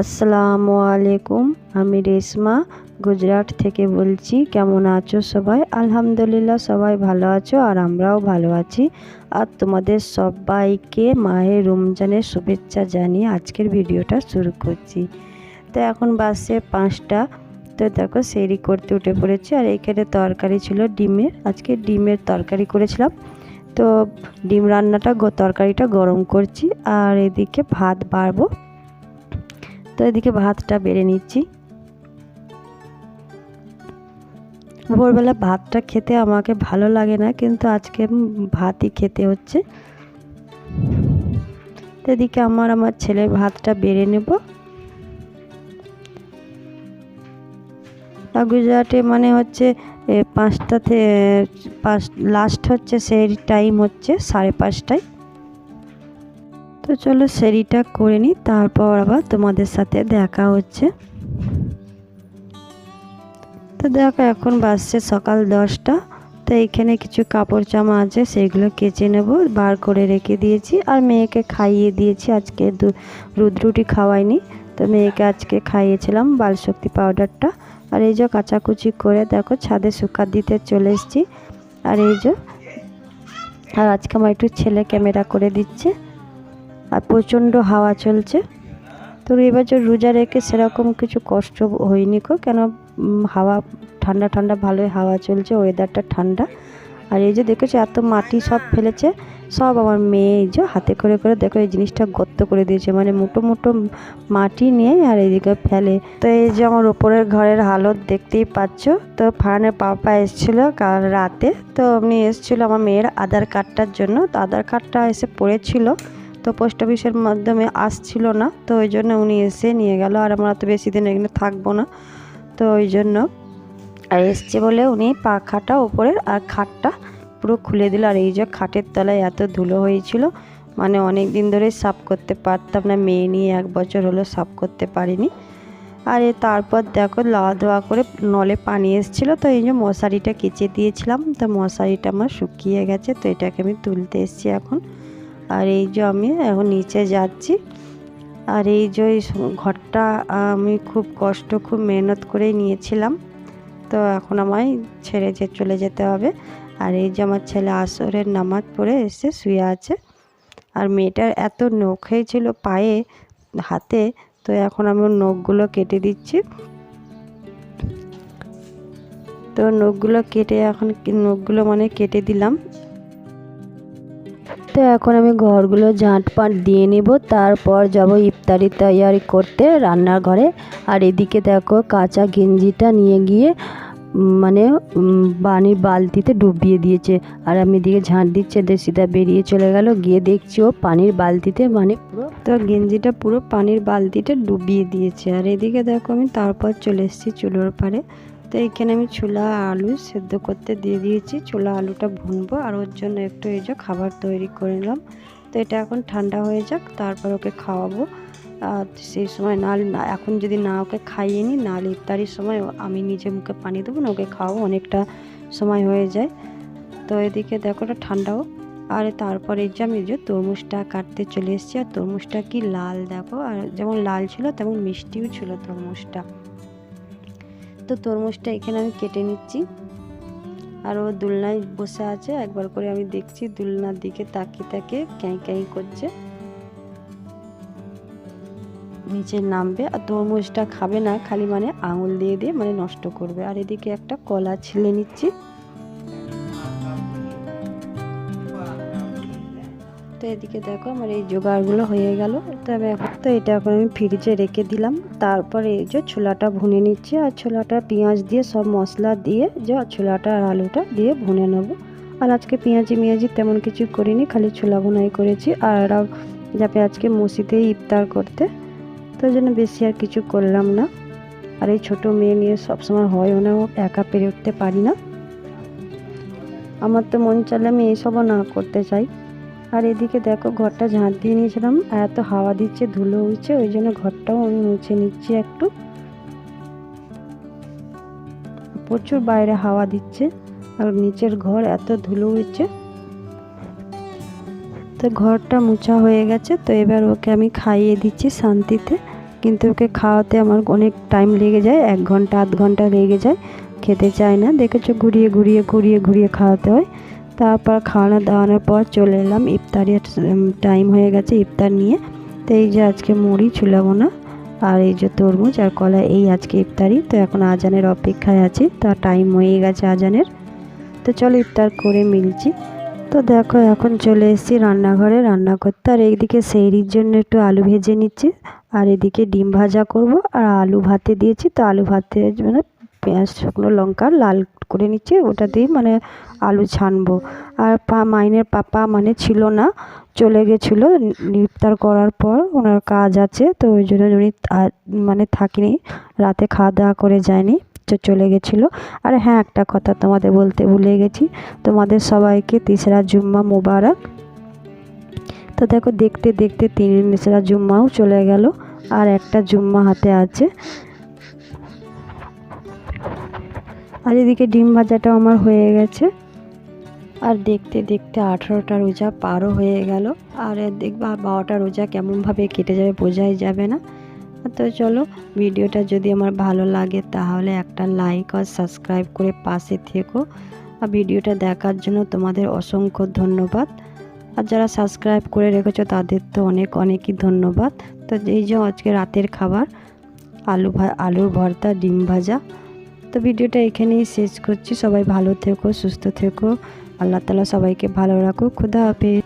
আসসালামু আলাইকুম, আমি রেশমা, গুজরাট থেকে বলছি, কেমন আছো সবাই? আলহামদুলিল্লাহ, সবাই ভালো আছো আর আমরাও ভালো আছি। আর তোমাদের সবাইকে মায়ের রমজানের শুভেচ্ছা জানিয়ে আজকের ভিডিওটা শুরু করছি। তো এখন বাসে পাঁচটা, তো দেখো সেরি করতে উঠে পড়েছি আর এখানে তরকারি ছিল ডিমের, আজকে ডিমের তরকারি করেছিলাম। তো ডিম রান্নাটা তরকারিটা গরম করছি আর এদিকে ভাত বাড়বো। তো এদিকে ভাতটা বেড়ে নিচ্ছি। ভোরবেলা ভাতটা খেতে আমাকে ভালো লাগে না, কিন্তু আজকে ভাতই খেতে হচ্ছে। তো এদিকে আমার আমার ছেলের ভাতটা বেড়ে নেব। গুজরাটে মানে হচ্ছে পাঁচটা পাঁচ লাস্ট হচ্ছে, সেই টাইম হচ্ছে সাড়ে পাঁচটায়। তো চলো সেরিটা করে নিই, তারপর আবার তোমাদের সাথে দেখা হচ্ছে। তো দেখো এখন বাসছে সকাল দশটা, তো এইখানে কিছু কাপড় জামা আছে, সেগুলো কেচে নেব, বার করে রেখে দিয়েছি, আর মেয়েকে খাইয়ে দিয়েছি, আজকে দু- দুধ রুটি খাওয়াইনি, তো মেয়েকে আজকে খাইয়েছিলাম বালশক্তি পাউডারটা। আর এই যে কাচাকুচি করে দেখো ছাদে শুকা দিতে চলে এসেছি, আর এই যে, আর আজকে আমার একটু ছেলে ক্যামেরা করে দিচ্ছে। আর প্রচণ্ড হাওয়া চলছে। তো এবার যে রোজা রেখে সেরকম কিছু কষ্ট হয়নি কো। কেন হাওয়া, ঠান্ডা ঠান্ডা, ভালোই হাওয়া চলছে ওয়েদারটা ঠান্ডা। আর এই যে দেখেছ, এত মাটি সব ফেলেছে, সব আমার মেয়ে এই যে হাতে করে করে দেখো, এই জিনিসটা গর্ত করে দিয়েছে। মানে মোটো মোটো মাটি নিয়ে আর এইদিকে ফেলে। তো এই যে আমার ওপরের ঘরের হালত দেখতেই পাচ্ছ, তো ফারানের পাপা এসেছিল কাল রাতে। তো উনি এসেছিল আমার মেয়ের আধার কার্ডটার জন্য। তো আধার কার্ডটা এসে পড়েছিল। তো পোস্ট অফিসের মাধ্যমে আসছিল না, তো ওই জন্য উনি এসে নিয়ে গেল। আর আমরা তো বেশি দিন এখানে থাকব না, তো ওই জন্য আর এসছে বলে উনি পাখাটা ওপরের আর খাটটা পুরো খুলে দিল। আর এই যে খাটের তলায় এত ধুলো হয়েছিল মানে অনেক দিন ধরে সাফ করতে পারতাম না, মেয়ে নিয়ে এক বছর হলো সাফ করতে পারিনি। আর তারপর দেখো লাওয়া ধোয়া করে নলে পানি এসেছিল, তো এই যে মশারিটা কেচে দিয়েছিলাম, তো মশারিটা আমার শুকিয়ে গেছে, তো এটাকে আমি তুলতে এসেছি এখন। আর এই যে আমি এখন নিচে যাচ্ছি। আর এই যে ঘরটা আমি খুব কষ্ট, খুব মেহনত করেই নিয়েছিলাম। তো এখন আমায় ছেড়ে যে চলে যেতে হবে। আর এই যে আমার ছেলে আসরের নামাজ পড়ে এসে শুয়ে আছে। আর মেয়েটার এত নখ হয়েছিল পায়ে, হাতে। তো এখন আমি ওর নখগুলো কেটে দিচ্ছি। তো নখগুলো কেটে এখন নখগুলো মানে কেটে দিলাম। তো এখন আমি ঘরগুলো ঝাঁট পাট দিয়ে নেব, তারপর যাব ইফতারি তৈয়ারি করতে রান্নার ঘরে আর এদিকে দেখো কাঁচা গেঞ্জিটা নিয়ে গিয়ে মানে পানির বালতিতে ডুবিয়ে দিয়েছে। আর আমি এদিকে ঝাঁট দিচ্ছে সিধা বেরিয়ে চলে গেল। গিয়ে দেখছি ও পানির বালতিতে মানে পুরো, তো গেঞ্জিটা পুরো পানির বালতিতে ডুবিয়ে দিয়েছে। আর এদিকে দেখো আমি তারপর চলে এসেছি চুলোর পাড়ে। তো এইখানে আমি ছোলা আলু সেদ্ধ করতে দিয়ে দিয়েছি। ছোলা আলুটা ভুনবো আর ওর জন্য একটু এই যে খাবার তৈরি করে নিলাম। তো এটা এখন ঠান্ডা হয়ে যাক, তারপর ওকে খাওয়াবো। আর সেই সময় নাল এখন যদি না ওকে খাইয়ে নিই নাহলে ইফতারির সময় আমি নিজে মুখে পানি দেবো না, ওকে খাওয়াবো, অনেকটা সময় হয়ে যায়। তো এদিকে দেখো ওটা ঠান্ডাও আর তারপরে যে আমি যে তরমুজটা কাটতে চলে এসেছি, আর তরমুজটা কি লাল দেখো, আর যেমন লাল ছিল, তেমন মিষ্টিও ছিল তরমুজটা। তো তরমুজটা এখানে আমি কেটে নিচ্ছি। আর ও দুলনায় বসে আছে, একবার করে আমি দেখছি, দুলনার দিকে তাকিয়ে তাকে ক্যাঁ ক্যাঁ করছে। নিচে নামবে, আর তরমুজটা খাবে না, খালি মানে আঙুল দিয়ে দিয়ে মানে নষ্ট করবে। আর এদিকে একটা কলা ছিলে নিচ্ছি। তো এদিকে দেখো আমার এই জোগাড়গুলো হয়ে গেল। তো আমি এখন তো এটা এখন আমি ফ্রিজে রেখে দিলাম। তারপরে এই যে ছোলাটা ভুনে নিচ্ছি আর ছোলাটা পেঁয়াজ দিয়ে সব মশলা দিয়ে যে ছোলাটা আর আলুটা দিয়ে ভুনে নেব। আর আজকে পেঁয়াজি মেঁয়াজি তেমন কিছু করিনি, খালি ছোলা ভুনাই করেছি। আর ওরা যাবে আজকে মসজিদে ইফতার করতে তো জন্য বেশি আর কিছু করলাম না। আর এই ছোটো মেয়ে নিয়ে সবসময় হয়ও না, ও একা পেরে উঠতে পারি না। আমার তো মন চাইলে আমি এইসবও না করতে চাই। আর এদিকে দেখো, ঘরটা ঝাঁট দিয়ে নিয়েছিলাম এত হাওয়া দিচ্ছে, ধুলো উঠছে ওই জন্য ঘরটাও আমি মুছে নিচ্ছি একটু। প্রচুর বাইরে হাওয়া দিচ্ছে, আর নিচের ঘর এত ধুলো উঠছে তো ঘরটা মোছা হয়ে গেছে, তো এবার ওকে আমি খাইয়ে দিচ্ছি শান্তিতে, কিন্তু ওকে খাওয়াতে আমার অনেক টাইম লেগে যায়, এক ঘণ্টা, আধ ঘণ্টা লেগে যায়, খেতে চায় না। দেখেছ, ঘুরিয়ে ঘুরিয়ে ঘুরিয়ে ঘুরিয়ে খাওয়াতে হয়। তারপর খাওয়ানো দাওয়ানোর পর চলে এলাম। ইফতারের টাইম হয়ে গেছে ইফতার নিয়ে। তো এই যে আজকে মুড়ি ছুলাবো না আর এই যে তরমুজ আর কলা, এই আজকে ইফতারি তো এখন আজানের অপেক্ষায় আছি। তা টাইম হয়ে গেছে আজানের। তো চলো ইফতার করে মিলছি। তো দেখো এখন চলে এসেছি রান্নাঘরে রান্না করতে। আর এইদিকে সেইরির জন্য একটু আলু ভেজে নিচ্ছি। আর এদিকে ডিম ভাজা করব। আর আলু ভাতে দিয়েছি। তো আলু ভাতে মানে পেঁয়াজ শুকনো লঙ্কা লাল করে নিচ্ছে, ওটা দিয়ে মানে আলু ছানবো। আর পা, মাইনের পাপা মানে ছিল না, চলে গেছিল ইফতার করার পর, ওনার কাজ আছে, তো ওই জন্য উনি মানে থাকিনি, রাতে খাওয়া দাওয়া করে যায়নি চলে গেছিল। আর হ্যাঁ একটা কথা তোমাদের বলতে ভুলে গেছি, তোমাদের সবাইকে তিসরা জুম্মা মোবারক। তো দেখো, দেখতে দেখতে তিন তিসরা জুম্মাও চলে গেল, আর একটা জুম্মা হাতে আছে। আর এদিকে ডিম ভাজাটাও আমার হয়ে গেছে। আর দেখতে দেখতে আঠেরোটা রোজা পারও হয়ে গেল। আর দেখবা বারোটা রোজা কেমনভাবে কেটে যাবে বোঝাই যাবে না। তো চলো ভিডিওটা যদি আমার ভালো লাগে তাহলে একটা লাইক আর সাবস্ক্রাইব করে পাশে থেকো। আর ভিডিওটা দেখার জন্য তোমাদের অসংখ্য ধন্যবাদ। আর যারা সাবস্ক্রাইব করে রেখেছো তাদের তো অনেক অনেকই ধন্যবাদ। তো এই যে আজকে রাতের খাবার, আলু ভা, আলুর ভর্তা, ডিম ভাজা তো ভিডিওটা এখানেই শেষ করছি। সবাই ভালো থেকো, সুস্থ থেকো। আল্লাহ তালা সবাইকে ভালো রাখো খুদা হাফেজ।